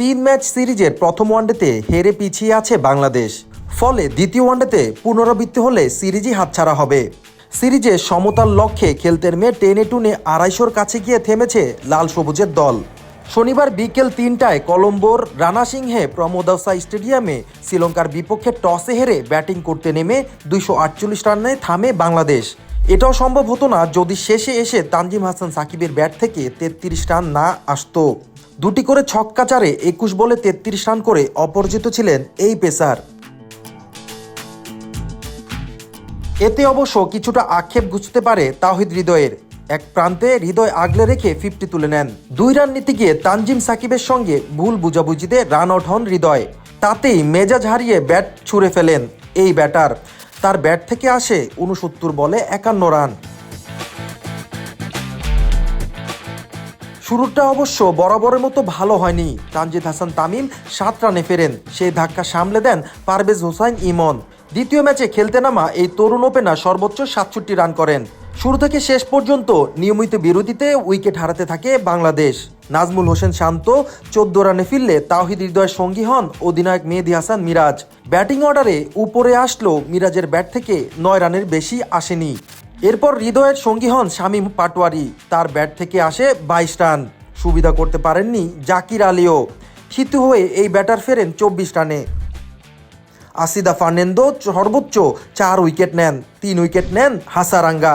তিন ম্যাচ সিরিজের প্রথম ওয়ানডেতে হেরে পিছিয়ে আছে বাংলাদেশ। ফলে দ্বিতীয় ওয়ানডেতে পুনরাবৃত্তি হলে সিরিজই হাতছাড়া হবে। সিরিজে সমতার লক্ষ্যে খেলতে নেমে টেনে টুনে আড়াইশোর কাছে গিয়ে থেমেছে লাল সবুজের দল। শনিবার বিকেল তিনটায় কলম্বোর রানা সিংহে প্রমোদাসা স্টেডিয়ামে শ্রীলঙ্কার বিপক্ষে টসে হেরে ব্যাটিং করতে নেমে দুইশো আটচল্লিশ রানে থামে বাংলাদেশ। এটাও সম্ভব হতো না যদি শেষে এসে তানজিম হাসান সাকিবের ব্যাট থেকে তেত্রিশ রান না আসতো। দুটি করে ছক্কা চারে একুশ বলে তেত্রিশ রান করে অপরাজিত ছিলেন এই পেসার। এতে অবশ্য কিছুটা আক্ষেপ ঘুচতে পারে তাহিদ হৃদয়ের। এক প্রান্তে হৃদয় আগলে রেখে ফিফটি তুলে নেন। দুই রান নিতে গিয়ে তানজিম সাকিবের সঙ্গে ভুল বুঝাবুঝিতে রান আউট হন হৃদয়। তাতেই মেজাজ হারিয়ে ব্যাট ছুঁড়ে ফেলেন এই ব্যাটার। তার ব্যাট থেকে আসে উনসত্তর বলে একান্ন রান। শুরুটা অবশ্য বরাবরের মতো ভালো হয়নি। তানজিদ হাসান তামিম সাত রানে ফেরেন। সেই ধাক্কা সামলে দেন পারভেজ হোসাইন ইমন। দ্বিতীয় ম্যাচে খেলতে নামা এই তরুণ ওপেনার সর্বোচ্চ সাতষট্টি রান করেন। শুরু থেকে শেষ পর্যন্ত নিয়মিত বিরতিতে উইকেট হারাতে থাকে বাংলাদেশ। নাজমুল হোসেন শান্ত, চোদ্দ রানে ফিরলে তাওহিদ হৃদয়ের সঙ্গী হন অধিনায়ক মেহেদি হাসান মিরাজ। ব্যাটিং অর্ডারে উপরে আসলো মিরাজের ব্যাট থেকে নয় রানের বেশি আসেনি। এরপর হৃদয়ের সঙ্গী হন শামীম পাটোয়ারি। তার ব্যাট থেকে আসে বাইশ রান। সুবিধা করতে পারেননি জাকির আলীও। থিতু হয়ে এই ব্যাটার ফেরেন চব্বিশ রানে। আসিদা ফার্নেন্দো সর্বোচ্চ চার উইকেট নেন। তিন উইকেট নেন হাসারাঙ্গা।